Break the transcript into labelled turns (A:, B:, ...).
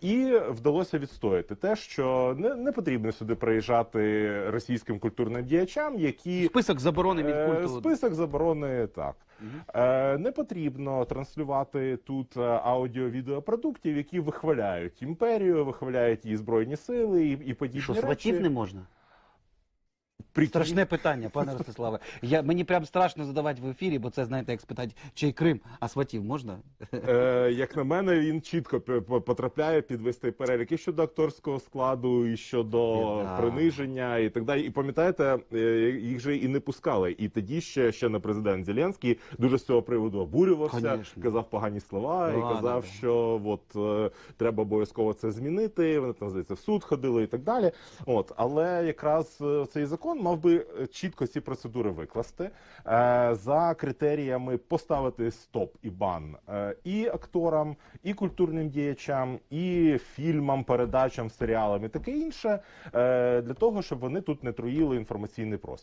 A: І вдалося відстояти те, що не, не потрібно сюди приїжджати російським культурним діячам, які
B: Список заборони від
A: Е,
B: культу.
A: Список заборони так. Е, не потрібно транслювати тут е, аудіо-відеопродуктів, які вихваляють імперію, вихваляють її збройні сили і, і подібні
B: Що,
A: речі.
B: сватів не можна?
A: Прикинь,
B: Страшне питання, пане Ростиславе. Я, мені прям страшно задавати в ефірі, бо це, знаєте, як спитати, чий Крим, а сватів можна?
A: Е, як на мене, він чітко потрапляє під весь цей перелік і щодо акторського складу, і щодо
B: Біда.
A: приниження, і так далі. І пам'ятаєте, е, їх же і не пускали. І тоді ще, ще не президент Зеленський дуже з цього приводу обурювався,
B: Конечно.
A: казав погані слова
B: Да,
A: і казав,
B: да, да.
A: що от е, треба обов'язково це змінити. Вони там здається в суд ходили і так далі. От, але якраз е, цей закон мав би е, чітко ці процедури викласти е, за критеріями поставити стоп і бан е, і акторам, і культурним діячам, і фільмам, передачам, серіалам і таке інше, для того, щоб вони тут не труїли інформаційний простір.